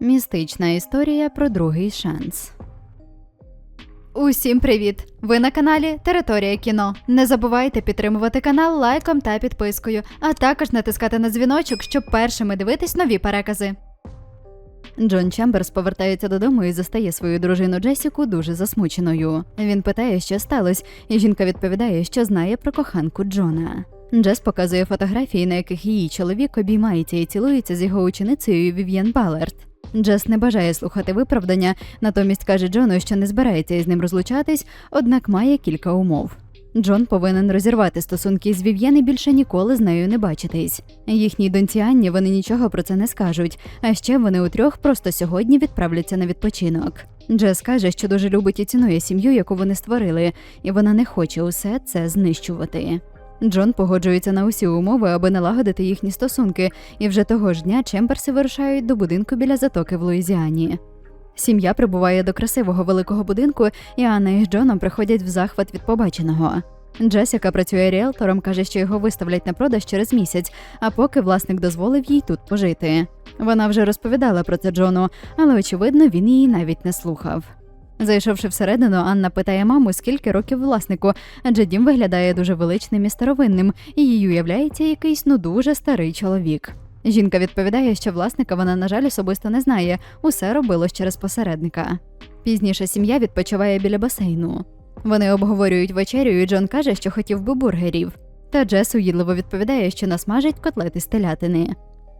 Містична історія про другий шанс. Усім привіт! Ви на каналі Територія кіно. Не забувайте підтримувати канал лайком та підпискою, а також натискати на дзвіночок, щоб першими дивитись нові перекази. Джон Чемберс повертається додому і застає свою дружину Джесіку дуже засмученою. Він питає, що сталося, і жінка відповідає, що знає про коханку Джона. Джес показує фотографії, на яких її чоловік обіймається і цілується з його ученицею Вів'єн Балерт. Джес не бажає слухати виправдання, натомість каже Джону, що не збирається із ним розлучатись, однак має кілька умов. Джон повинен розірвати стосунки з Вів'єн і більше ніколи з нею не бачитись. Їхній доньці Анні вони нічого про це не скажуть, а ще вони утрьох просто сьогодні відправляться на відпочинок. Джес каже, що дуже любить і цінує сім'ю, яку вони створили, і вона не хоче усе це знищувати. Джон погоджується на усі умови, аби налагодити їхні стосунки, і вже того ж дня Чемберси вирушають до будинку біля затоки в Луїзіані. Сім'я прибуває до красивого великого будинку, і Анна із Джоном приходять в захват від побаченого. Джесіка працює ріелтором, каже, що його виставлять на продаж через місяць, а поки власник дозволив їй тут пожити. Вона вже розповідала про це Джону, але очевидно він її навіть не слухав. Зайшовши всередину, Анна питає маму, скільки років власнику, адже дім виглядає дуже величним і старовинним, і їй уявляється якийсь ну дуже старий чоловік. Жінка відповідає, що власника вона, на жаль, особисто не знає, усе робилось через посередника. Пізніше сім'я відпочиває біля басейну. Вони обговорюють вечерю, і Джон каже, що хотів би бургерів. Та Джес уїдливо відповідає, що насмажить котлети з телятини.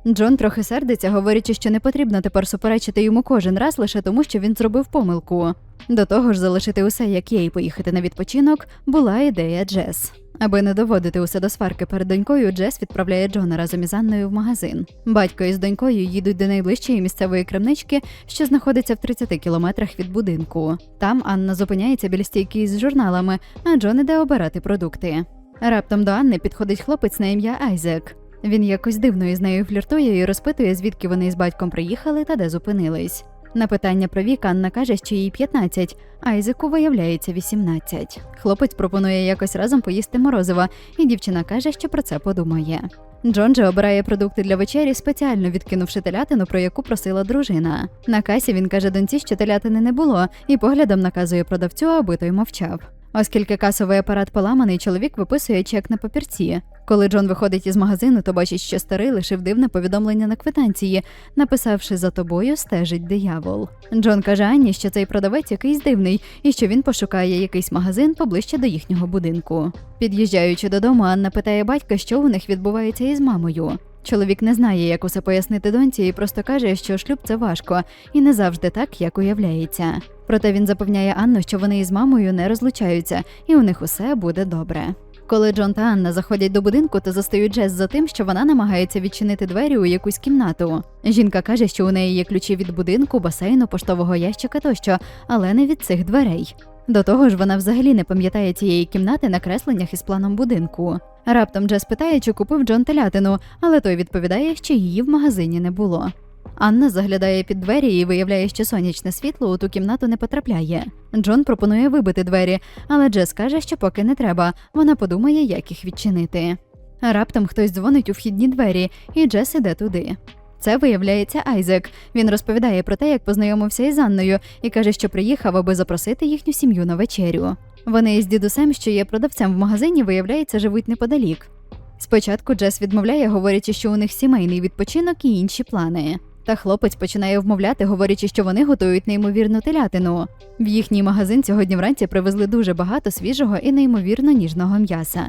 Джон трохи сердиться, говорячи, що не потрібно тепер суперечити йому кожен раз лише тому, що він зробив помилку. До того ж, залишити усе як є і поїхати на відпочинок була ідея Джес. Аби не доводити усе до сварки перед донькою, Джес відправляє Джона разом із Анною в магазин. Батько із донькою їдуть до найближчої місцевої крамнички, що знаходиться в 30 кілометрах від будинку. Там Анна зупиняється біля стійки з журналами, а Джон іде обирати продукти. Раптом до Анни підходить хлопець на ім'я Айзек. Він якось дивно із нею фліртує і розпитує, звідки вони з батьком приїхали та де зупинились. На питання про вік Анна каже, що їй 15, а Айзеку виявляється 18. Хлопець пропонує якось разом поїсти морозива, і дівчина каже, що про це подумає. Джон же обирає продукти для вечері, спеціально відкинувши телятину, про яку просила дружина. На касі він каже доньці, що телятини не було, і поглядом наказує продавцю, аби той мовчав. Оскільки касовий апарат поламаний, чоловік виписує чек на папірці. Коли Джон виходить із магазину, то бачить, що старий лишив дивне повідомлення на квитанції, написавши за тобою стежить диявол. Джон каже Анні, що цей продавець якийсь дивний і що він пошукає якийсь магазин поближче до їхнього будинку. Під'їжджаючи додому, Анна питає батька, що у них відбувається із мамою. Чоловік не знає, як усе пояснити доньці, і просто каже, що шлюб це важко і не завжди так, як уявляється. Проте він запевняє Анну, що вони із мамою не розлучаються, і у них усе буде добре. Коли Джон та Анна заходять до будинку, то застають Джес за тим, що вона намагається відчинити двері у якусь кімнату. Жінка каже, що у неї є ключі від будинку, басейну, поштового ящика тощо, але не від цих дверей. До того ж, вона взагалі не пам'ятає цієї кімнати на кресленнях із планом будинку. Раптом Джес питає, чи купив Джон телятину, але той відповідає, що її в магазині не було. Анна заглядає під двері і виявляє, що сонячне світло у ту кімнату не потрапляє. Джон пропонує вибити двері, але Джес каже, що поки не треба. Вона подумає, як їх відчинити. Раптом хтось дзвонить у вхідні двері, і Джес іде туди. Це виявляється Айзек. Він розповідає про те, як познайомився із Анною, і каже, що приїхав, аби запросити їхню сім'ю на вечерю. Вони із дідусем, що є продавцем в магазині, виявляється, живуть неподалік. Спочатку Джес відмовляє, говорячи, що у них сімейний відпочинок і інші плани. Та хлопець починає вмовляти, говорячи, що вони готують неймовірну телятину. В їхній магазин сьогодні вранці привезли дуже багато свіжого і неймовірно ніжного м'яса.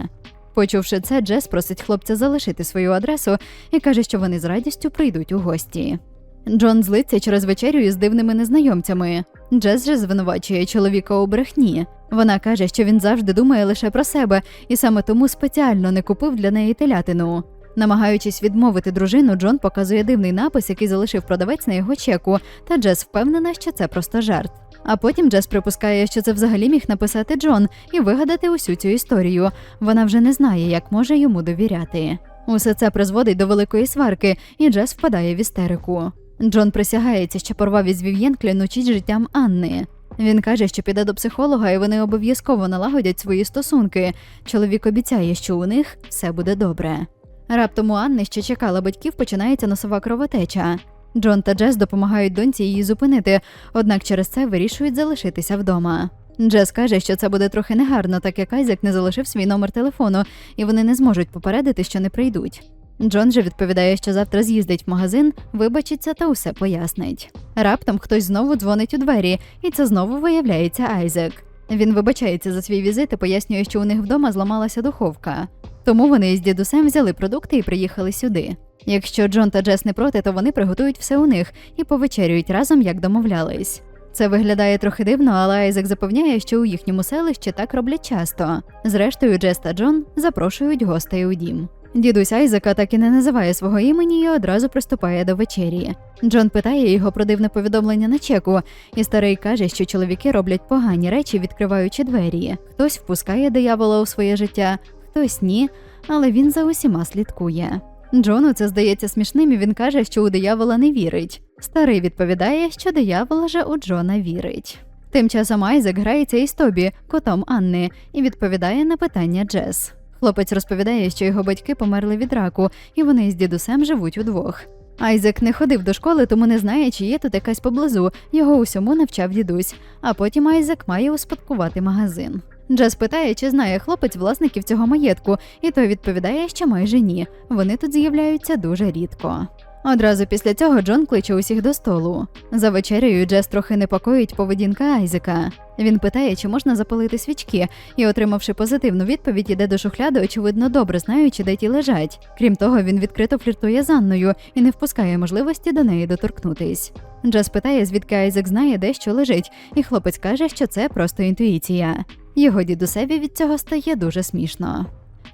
Почувши це, Джес просить хлопця залишити свою адресу і каже, що вони з радістю прийдуть у гості. Джон злиться через вечерю із дивними незнайомцями. Джес же звинувачує чоловіка у брехні. Вона каже, що він завжди думає лише про себе і саме тому спеціально не купив для неї телятину. Намагаючись відмовити дружину, Джон показує дивний напис, який залишив продавець на його чеку, та Джес впевнена, що це просто жарт. А потім Джес припускає, що це взагалі міг написати Джон і вигадати усю цю історію. Вона вже не знає, як може йому довіряти. Усе це призводить до великої сварки, і Джес впадає в істерику. Джон присягається, що порвав із Вів'єн, клянучись життям Анни. Він каже, що піде до психолога, і вони обов'язково налагодять свої стосунки. Чоловік обіцяє, що у них все буде добре. Раптом у Анни, що чекала батьків, починається носова кровотеча. Джон та Джес допомагають доньці її зупинити, однак через це вирішують залишитися вдома. Джес каже, що це буде трохи негарно, так як Айзек не залишив свій номер телефону, і вони не зможуть попередити, що не прийдуть. Джон же відповідає, що завтра з'їздить в магазин, вибачиться та усе пояснить. Раптом хтось знову дзвонить у двері, і це знову виявляється Айзек. Він вибачається за свій візит і пояснює, що у них вдома зламалася духовка. Тому вони із дідусем взяли продукти і приїхали сюди. Якщо Джон та Джес не проти, то вони приготують все у них і повечерюють разом, як домовлялись. Це виглядає трохи дивно, але Айзек запевняє, що у їхньому селищі так роблять часто. Зрештою, Джес та Джон запрошують гостей у дім. Дідусь Айзека так і не називає свого імені і одразу приступає до вечері. Джон питає його про дивне повідомлення на чеку, і старий каже, що чоловіки роблять погані речі, відкриваючи двері. Хтось впускає диявола у своє життя, хтось ні, але він за усіма слідкує. Джону це здається смішним, і він каже, що у диявола не вірить. Старий відповідає, що диявол же у Джона вірить. Тим часом Айзек грається із Тобі, котом Анни, і відповідає на питання Джес. Хлопець розповідає, що його батьки померли від раку, і вони з дідусем живуть удвох. Айзек не ходив до школи, тому не знає, чи є тут якась поблизу. Його усьому навчав дідусь. А потім Айзек має успадкувати магазин. Джес питає, чи знає хлопець власників цього маєтку, і той відповідає, що майже ні. Вони тут з'являються дуже рідко. Одразу після цього Джон кличе усіх до столу. За вечерею Джес трохи непокоїть поведінка Айзека. Він питає, чи можна запалити свічки, і, отримавши позитивну відповідь, іде до шухляди, очевидно, добре знаючи, де ті лежать. Крім того, він відкрито фліртує з Анною і не впускає можливості до неї доторкнутись. Джес питає, звідки Айзек знає, де що лежить, і хлопець каже, що це просто інтуїція. Його дідусеві від цього стає дуже смішно.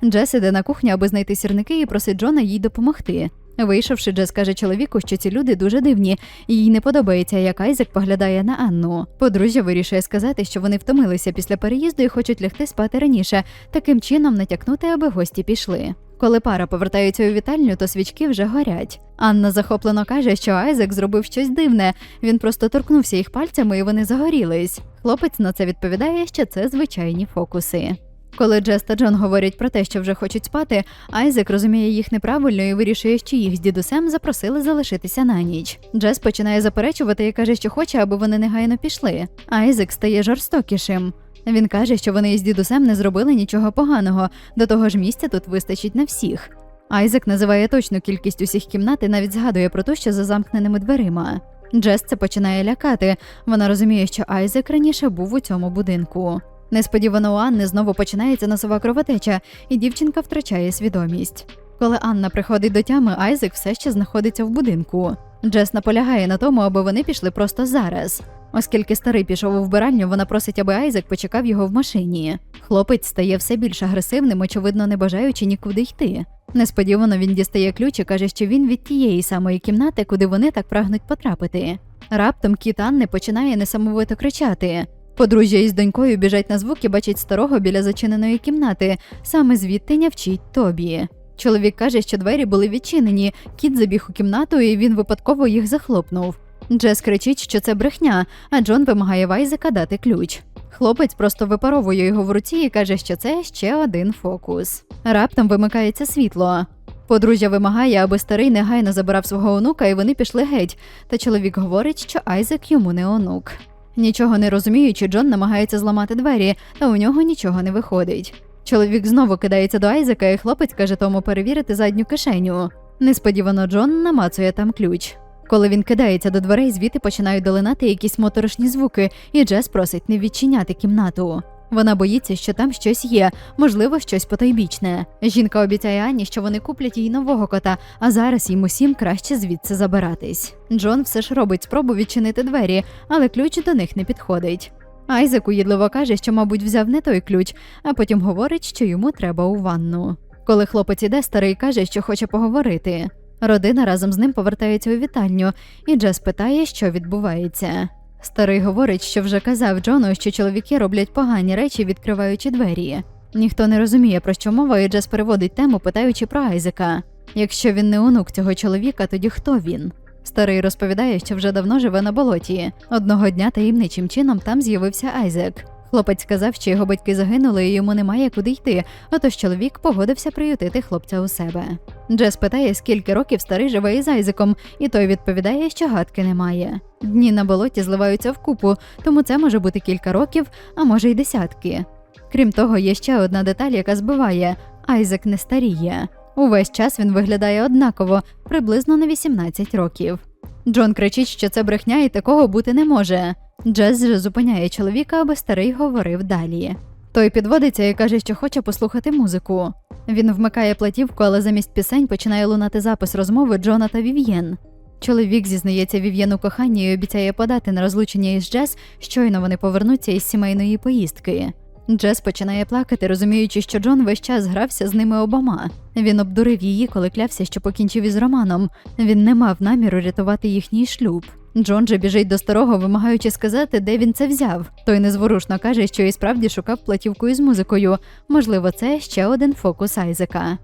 Джес іде на кухню, аби знайти сірники і просить Джона їй допомогти. Вийшовши, Джес каже чоловіку, що ці люди дуже дивні, і їй не подобається, як Айзек поглядає на Анну. Подружжя вирішує сказати, що вони втомилися після переїзду і хочуть лягти спати раніше, таким чином натякнути, аби гості пішли. Коли пара повертається у вітальню, то свічки вже горять. Анна захоплено каже, що Айзек зробив щось дивне. Він просто торкнувся їх пальцями, і вони загорілись. Хлопець на це відповідає, що це звичайні фокуси. Коли Джес та Джон говорять про те, що вже хочуть спати, Айзек розуміє їх неправильно і вирішує, що їх з дідусем запросили залишитися на ніч. Джес починає заперечувати і каже, що хоче, аби вони негайно пішли. Айзек стає жорстокішим. Він каже, що вони із дідусем не зробили нічого поганого, до того ж місця тут вистачить на всіх. Айзек називає точну кількість усіх кімнат і навіть згадує про те, що за замкненими дверима. Джес це починає лякати. Вона розуміє, що Айзек раніше був у цьому будинку. Несподівано у Анни знову починається носова кровотеча, і дівчинка втрачає свідомість. Коли Анна приходить до тями, Айзек все ще знаходиться в будинку. Джес наполягає на тому, аби вони пішли просто зараз. Оскільки старий пішов у вбиральню, вона просить, аби Айзек почекав його в машині. Хлопець стає все більш агресивним, очевидно, не бажаючи нікуди йти. Несподівано він дістає ключ і каже, що він від тієї самої кімнати, куди вони так прагнуть потрапити. Раптом кіт Анни починає несамовито кричати. Подружжя із донькою біжать на звук і бачать старого біля зачиненої кімнати. Саме звідти нявчить Тобі. Чоловік каже, що двері були відчинені. Кіт забіг у кімнату, і він випадково їх захлопнув. Джес кричить, що це брехня, а Джон вимагає Вайзека дати ключ. Хлопець просто випаровує його в руці і каже, що це ще один фокус. Раптом вимикається світло. Подружжя вимагає, аби старий негайно забирав свого онука, і вони пішли геть. Та чоловік говорить, що Айзек йому не онук. Нічого не розуміючи, Джон намагається зламати двері, та у нього нічого не виходить. Чоловік знову кидається до Айзека, і хлопець каже тому перевірити задню кишеню. Несподівано Джон намацує там ключ. Коли він кидається до дверей, звідти починають долинати якісь моторошні звуки, і Джес просить не відчиняти кімнату. Вона боїться, що там щось є, можливо, щось потайбічне. Жінка обіцяє Анні, що вони куплять їй нового кота, а зараз їм усім краще звідси забиратись. Джон все ж робить спробу відчинити двері, але ключ до них не підходить. Айзек уїдливо каже, що, мабуть, взяв не той ключ, а потім говорить, що йому треба у ванну. Коли хлопець іде, старий каже, що хоче поговорити. Родина разом з ним повертається у вітальню, і Джес питає, що відбувається. Старий говорить, що вже казав Джону, що чоловіки роблять погані речі, відкриваючи двері. Ніхто не розуміє, про що мова, і Джес переводить тему, питаючи про Айзека. Якщо він не онук цього чоловіка, тоді хто він? Старий розповідає, що вже давно живе на болоті. Одного дня таємничим чином там з'явився Айзек. Хлопець сказав, що його батьки загинули і йому немає куди йти, отож чоловік погодився приютити хлопця у себе. Джес питає, скільки років старий живе із Айзеком, і той відповідає, що гадки немає. Дні на болоті зливаються вкупу, тому це може бути кілька років, а може й десятки. Крім того, є ще одна деталь, яка збиває: Айзек не старіє. Увесь час він виглядає однаково, приблизно на 18 років. Джон кричить, що це брехня і такого бути не може. Джес же зупиняє чоловіка, аби старий говорив далі. Той підводиться і каже, що хоче послухати музику. Він вмикає платівку, але замість пісень починає лунати запис розмови Джона та Вів'єн. Чоловік зізнається Вів'єн у коханні і обіцяє подати на розлучення із Джес, щойно вони повернуться із сімейної поїздки. Джес починає плакати, розуміючи, що Джон весь час грався з ними обома. Він обдурив її, коли клявся, що покінчив із Романом. Він не мав наміру рятувати їхній шлюб. Джон же біжить до старого, вимагаючи сказати, де він це взяв. Той незворушно каже, що і справді шукав платівку із музикою. Можливо, це ще один фокус Айзека.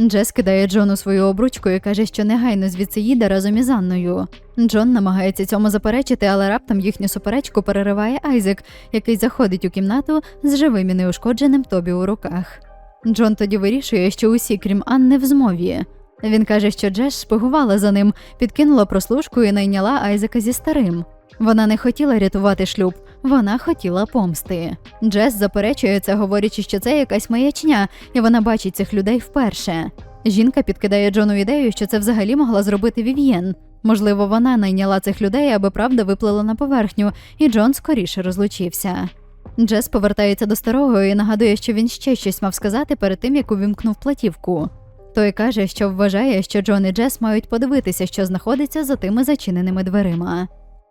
Джес кидає Джону свою обручку і каже, що негайно звідси їде разом із Анною. Джон намагається цьому заперечити, але раптом їхню суперечку перериває Айзек, який заходить у кімнату з живим і неушкодженим Тобі у руках. Джон тоді вирішує, що усі, крім Анни, в змові. Він каже, що Джеш шпигувала за ним, підкинула прослушку і найняла Айзека зі старим. Вона не хотіла рятувати шлюб, вона хотіла помсти. Джес заперечує це, говорячи, що це якась маячня, і вона бачить цих людей вперше. Жінка підкидає Джону ідею, що це взагалі могла зробити Вів'єн. Можливо, вона найняла цих людей, аби правда виплила на поверхню, і Джон скоріше розлучився. Джес повертається до старого і нагадує, що він ще щось мав сказати перед тим, як увімкнув платівку. Той каже, що вважає, що Джон і Джес мають подивитися, що знаходиться за тими зачиненими дверима.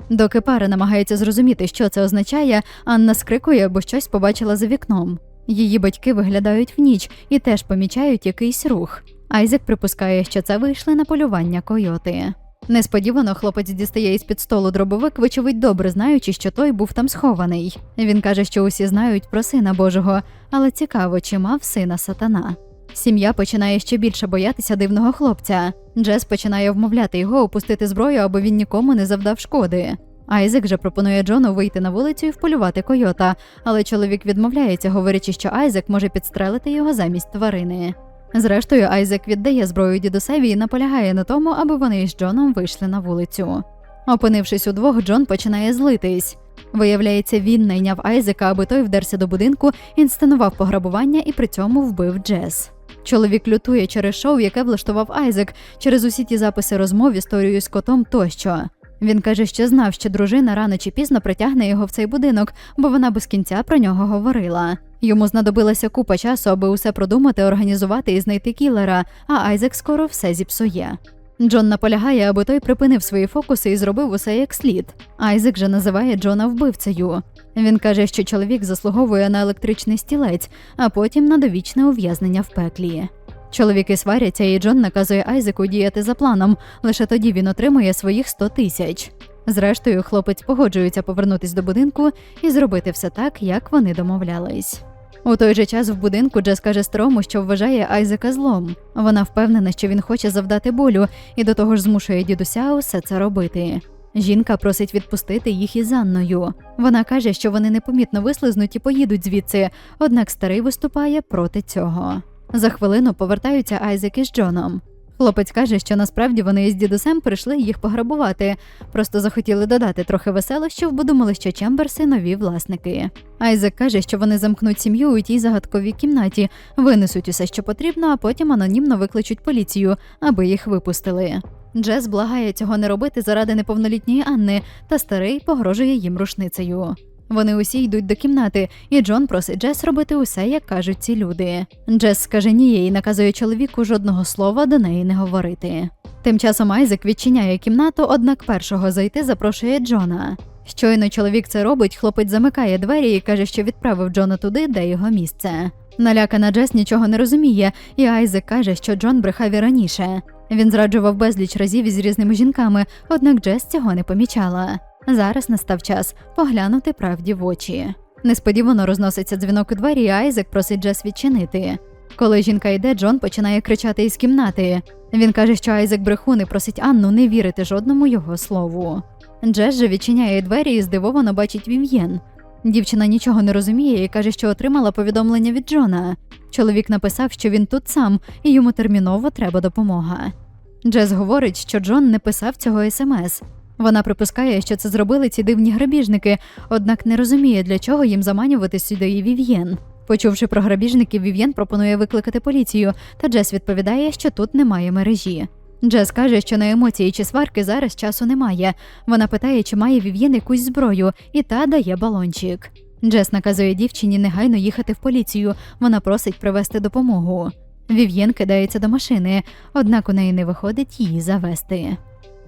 Доки пара намагається зрозуміти, що це означає, Анна скрикує, бо щось побачила за вікном. Її батьки виглядають в ніч і теж помічають якийсь рух. Айзек припускає, що це вийшли на полювання койоти. Несподівано хлопець дістає із під столу дробовик, вочевидь добре знаючи, що той був там схований. Він каже, що усі знають про сина Божого, але цікаво, чи мав сина сатана. Сім'я починає ще більше боятися дивного хлопця. Джес починає вмовляти його опустити зброю, аби він нікому не завдав шкоди. Айзек же пропонує Джону вийти на вулицю і вполювати койота, але чоловік відмовляється, говорячи, що Айзек може підстрелити його замість тварини. Зрештою, Айзек віддає зброю дідусеві і наполягає на тому, аби вони із Джоном вийшли на вулицю. Опинившись удвох, Джон починає злитись. Виявляється, він найняв Айзека, аби той вдерся до будинку, інсценував пограбування і при цьому вбив Джес. Чоловік лютує через шоу, яке влаштував Айзек, через усі ті записи розмов, історію з котом тощо. Він каже, що знав, що дружина рано чи пізно притягне його в цей будинок, бо вона без кінця про нього говорила. Йому знадобилася купа часу, аби усе продумати, організувати і знайти кілера, а Айзек скоро все зіпсує. Джон наполягає, аби той припинив свої фокуси і зробив усе як слід. Айзек же називає Джона вбивцею. Він каже, що чоловік заслуговує на електричний стілець, а потім на довічне ув'язнення в пеклі. Чоловіки сваряться, і Джон наказує Айзеку діяти за планом. Лише тоді він отримує своїх 100 тисяч. Зрештою, хлопець погоджується повернутись до будинку і зробити все так, як вони домовлялись. У той же час в будинку Джес каже старому, що вважає Айзека злом. Вона впевнена, що він хоче завдати болю, і до того ж змушує дідуся усе це робити. Жінка просить відпустити їх із Анною. Вона каже, що вони непомітно вислизнуть і поїдуть звідси, однак старий виступає проти цього. За хвилину повертаються Айзек із Джоном. Хлопець каже, що насправді вони із дідусем прийшли їх пограбувати, просто захотіли додати трохи веселощів, бо думали, що Чемберси нові власники. Айзек каже, що вони замкнуть сім'ю у тій загадковій кімнаті, винесуть усе, що потрібно, а потім анонімно викличуть поліцію, аби їх випустили. Джес благає цього не робити заради неповнолітньої Анни, та старий погрожує їм рушницею. Вони усі йдуть до кімнати, і Джон просить Джес робити усе, як кажуть ці люди. Джес скаже ні і наказує чоловіку жодного слова до неї не говорити. Тим часом Айзек відчиняє кімнату, однак першого зайти запрошує Джона. Щойно чоловік це робить, хлопець замикає двері і каже, що відправив Джона туди, де його місце. Налякана Джес нічого не розуміє, і Айзек каже, що Джон брехав і раніше. Він зраджував безліч разів із різними жінками, однак Джес цього не помічала. Зараз настав час поглянути правді в очі. Несподівано розноситься дзвінок у двері, і Айзек просить Джес відчинити. Коли жінка йде, Джон починає кричати із кімнати. Він каже, що Айзек брехун і просить Анну не вірити жодному його слову. Джес же відчиняє двері і здивовано бачить Вів'єн. Дівчина нічого не розуміє і каже, що отримала повідомлення від Джона. Чоловік написав, що він тут сам і йому терміново треба допомога. Джес говорить, що Джон не писав цього смс. Вона припускає, що це зробили ці дивні грабіжники, однак не розуміє, для чого їм заманювати сюди Вів'єн. Почувши про грабіжників, Вів'єн пропонує викликати поліцію, та Джес відповідає, що тут немає мережі. Джес каже, що на емоції чи сварки зараз часу немає. Вона питає, чи має Вів'єн якусь зброю, і та дає балончик. Джес наказує дівчині негайно їхати в поліцію. Вона просить привезти допомогу. Вів'єн кидається до машини, однак у неї не виходить її завести.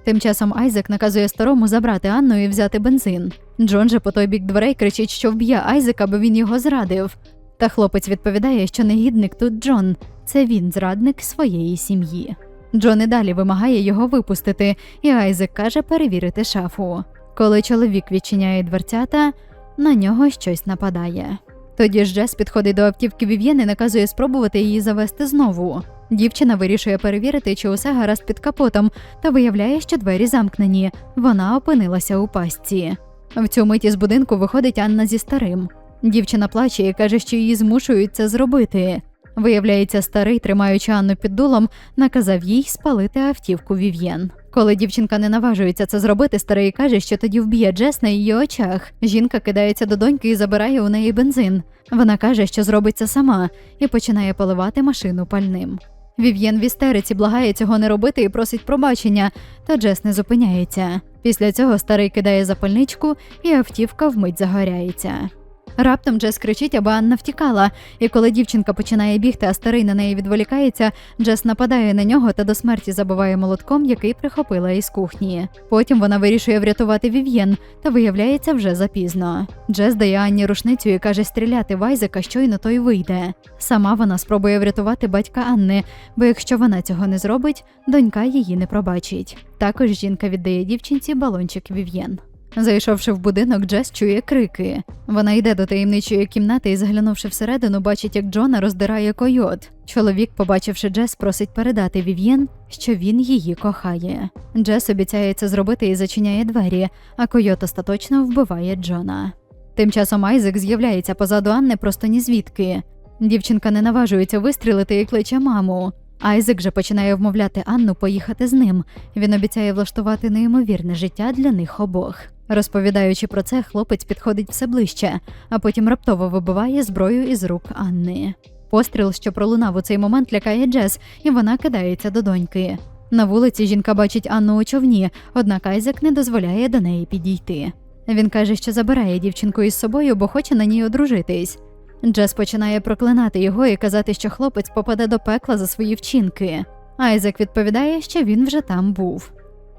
Тим часом Айзек наказує старому забрати Анну і взяти бензин. Джон же по той бік дверей кричить, що вб'є Айзека, бо він його зрадив. Та хлопець відповідає, що негідник тут Джон, це він зрадник своєї сім'ї. Джон і далі вимагає його випустити, і Айзек каже перевірити шафу. Коли чоловік відчиняє дверцята, на нього щось нападає. Тоді ж Джес підходить до автівки Вів'єн і наказує спробувати її завести знову. Дівчина вирішує перевірити, чи усе гаразд під капотом, та виявляє, що двері замкнені. Вона опинилася у пастці. В цю миті з будинку виходить Анна зі старим. Дівчина плаче і каже, що її змушують це зробити. Виявляється, старий, тримаючи Анну під дулом, наказав їй спалити автівку Вів'єн. Коли дівчинка не наважується це зробити, старий каже, що тоді вб'є Джес на її очах. Жінка кидається до доньки і забирає у неї бензин. Вона каже, що зробить це сама, і починає поливати машину пальним. Вів'єн в істериці благає цього не робити і просить пробачення, та Джес не зупиняється. Після цього старий кидає запальничку, і автівка вмить загоряється. Раптом Джес кричить, аби Анна втікала, і коли дівчинка починає бігти, а старий на неї відволікається, Джес нападає на нього та до смерті забиває молотком, який прихопила із кухні. Потім вона вирішує врятувати Вів'єн, та виявляється вже запізно. Джес дає Анні рушницю і каже стріляти в Айзека, щойно той вийде. Сама вона спробує врятувати батька Анни, бо якщо вона цього не зробить, донька її не пробачить. Також жінка віддає дівчинці балончик Вів'єн. Зайшовши в будинок, Джес чує крики. Вона йде до таємничої кімнати і, заглянувши всередину, бачить, як Джона роздирає койот. Чоловік, побачивши Джес, просить передати Вів'єн, що він її кохає. Джес обіцяє це зробити і зачиняє двері, а койот остаточно вбиває Джона. Тим часом Айзек з'являється позаду Анни просто ні звідки. Дівчинка не наважується вистрілити і кличе маму. Айзек же починає вмовляти Анну поїхати з ним. Він обіцяє влаштувати неймовірне життя для них обох. Розповідаючи про це, хлопець підходить все ближче, а потім раптово вибиває зброю із рук Анни. Постріл, що пролунав у цей момент, лякає Джес, і вона кидається до доньки. На вулиці жінка бачить Анну у човні, однак Айзек не дозволяє до неї підійти. Він каже, що забирає дівчинку із собою, бо хоче на ній одружитись. Джес починає проклинати його і казати, що хлопець попаде до пекла за свої вчинки. Айзек відповідає, що він вже там був.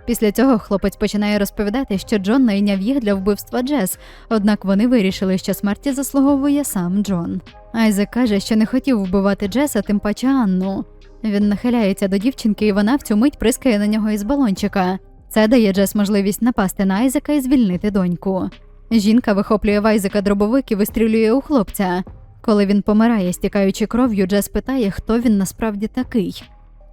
Після цього хлопець починає розповідати, що Джон найняв їх для вбивства Джес, однак вони вирішили, що смерті заслуговує сам Джон. Айзек каже, що не хотів вбивати Джес, а тим паче Анну. Він нахиляється до дівчинки, і вона в цю мить прискає на нього із балончика. Це дає Джес можливість напасти на Айзека і звільнити доньку. Жінка вихоплює в Айзека дробовик і вистрілює у хлопця. Коли він помирає, стікаючи кров'ю, Джес питає, хто він насправді такий.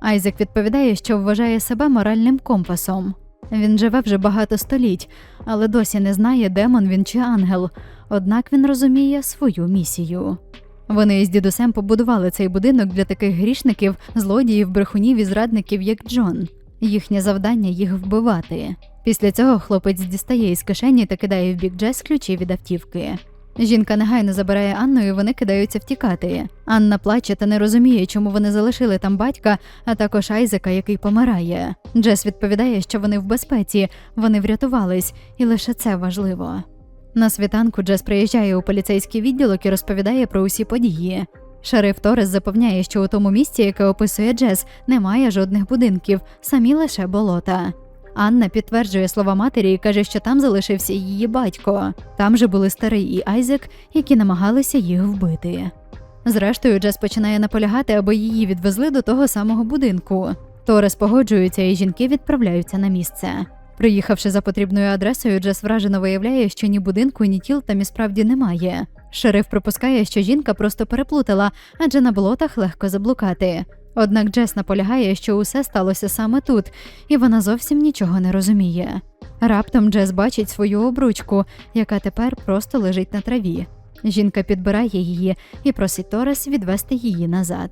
Айзек відповідає, що вважає себе моральним компасом. Він живе вже багато століть, але досі не знає, демон він чи ангел, однак він розуміє свою місію. Вони із дідусем побудували цей будинок для таких грішників, злодіїв, брехунів і зрадників, як Джон. Їхнє завдання їх вбивати. Після цього хлопець дістає із кишені та кидає в бік Джес ключі від автівки. Жінка негайно забирає Анну, і вони кидаються втікати. Анна плаче та не розуміє, чому вони залишили там батька, а також Айзека, який помирає. Джес відповідає, що вони в безпеці, вони врятувались, і лише це важливо. На світанку Джес приїжджає у поліцейський відділок і розповідає про усі події. Шериф Торес запевняє, що у тому місці, яке описує Джес, немає жодних будинків, самі лише болота. Анна підтверджує слова матері і каже, що там залишився її батько. Там же були старий і Айзек, які намагалися їх вбити. Зрештою, Джес починає наполягати, аби її відвезли до того самого будинку. Торес погоджується, і жінки відправляються на місце. Приїхавши за потрібною адресою, Джес вражено виявляє, що ні будинку, ні тіл там і справді немає. Шериф припускає, що жінка просто переплутала, адже на болотах легко заблукати. Однак Джес наполягає, що усе сталося саме тут, і вона зовсім нічого не розуміє. Раптом Джес бачить свою обручку, яка тепер просто лежить на траві. Жінка підбирає її і просить Торес відвести її назад.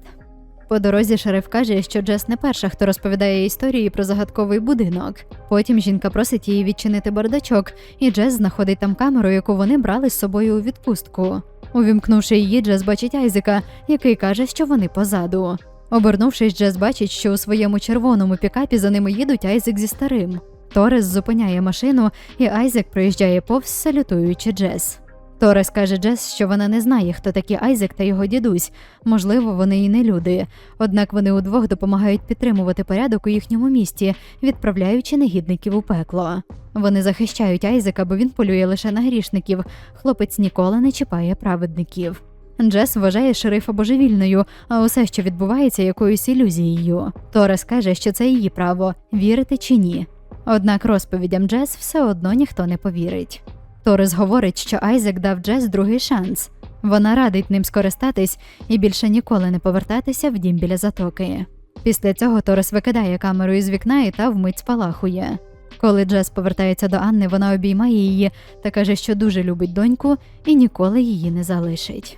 По дорозі шериф каже, що Джес не перша, хто розповідає історії про загадковий будинок. Потім жінка просить її відчинити бардачок, і Джес знаходить там камеру, яку вони брали з собою у відпустку. Увімкнувши її, Джес бачить Айзека, який каже, що вони позаду. Обернувшись, Джес бачить, що у своєму червоному пікапі за ними їдуть Айзек зі старим. Торес зупиняє машину, і Айзек проїжджає повз, салютуючи Джес. Торес каже Джес, що вона не знає, хто такі Айзек та його дідусь. Можливо, вони і не люди. Однак вони удвох допомагають підтримувати порядок у їхньому місті, відправляючи негідників у пекло. Вони захищають Айзека, бо він полює лише на грішників. Хлопець ніколи не чіпає праведників. Джес вважає шерифа божевільною, а усе, що відбувається, якоюсь ілюзією. Торес каже, що це її право вірити чи ні. Однак розповідям Джес все одно ніхто не повірить. Торес говорить, що Айзек дав Джес другий шанс. Вона радить ним скористатись і більше ніколи не повертатися в дім біля затоки. Після цього Торес викидає камеру із вікна і та вмить спалахує. Коли Джес повертається до Анни, вона обіймає її та каже, що дуже любить доньку і ніколи її не залишить.